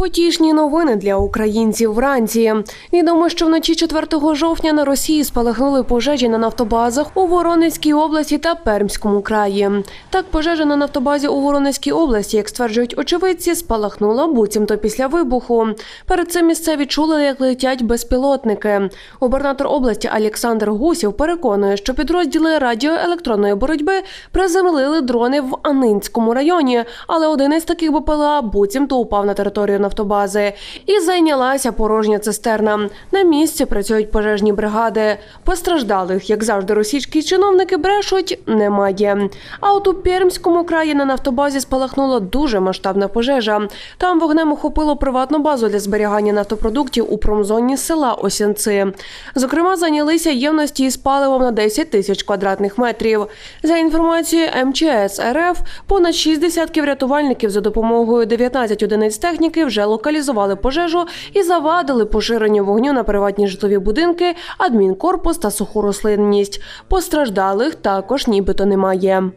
Потішні новини для українців вранці. Відомо, що вночі 4 жовтня на Росії спалахнули пожежі на нафтобазах у Воронезькій області та Пермському краї. Так, пожежа на нафтобазі у Воронезькій області, як стверджують очевидці, спалахнула буцімто після вибуху. Перед цим місцеві чули, як летять безпілотники. Губернатор області Олександр Гусів переконує, що підрозділи радіоелектронної боротьби приземлили дрони в Анинському районі, але один із таких БПЛА буцімто упав на територію нафтобази і зайнялася порожня цистерна. На місці працюють пожежні бригади. Постраждалих, як завжди, російські чиновники брешуть, немає. А от у Пермському краї на нафтобазі спалахнула дуже масштабна пожежа. Там вогнем охопило приватну базу для зберігання нафтопродуктів у промзоні села Осянци. Зокрема, зайнялися ємності із паливом на 10 тисяч квадратних метрів. За інформацією МЧС РФ, понад 6 десятків рятувальників за допомогою 19 одиниць техніки вже локалізували пожежу і завадили поширенню вогню на приватні житлові будинки, адмінкорпус та суху рослинність. Постраждалих також нібито немає.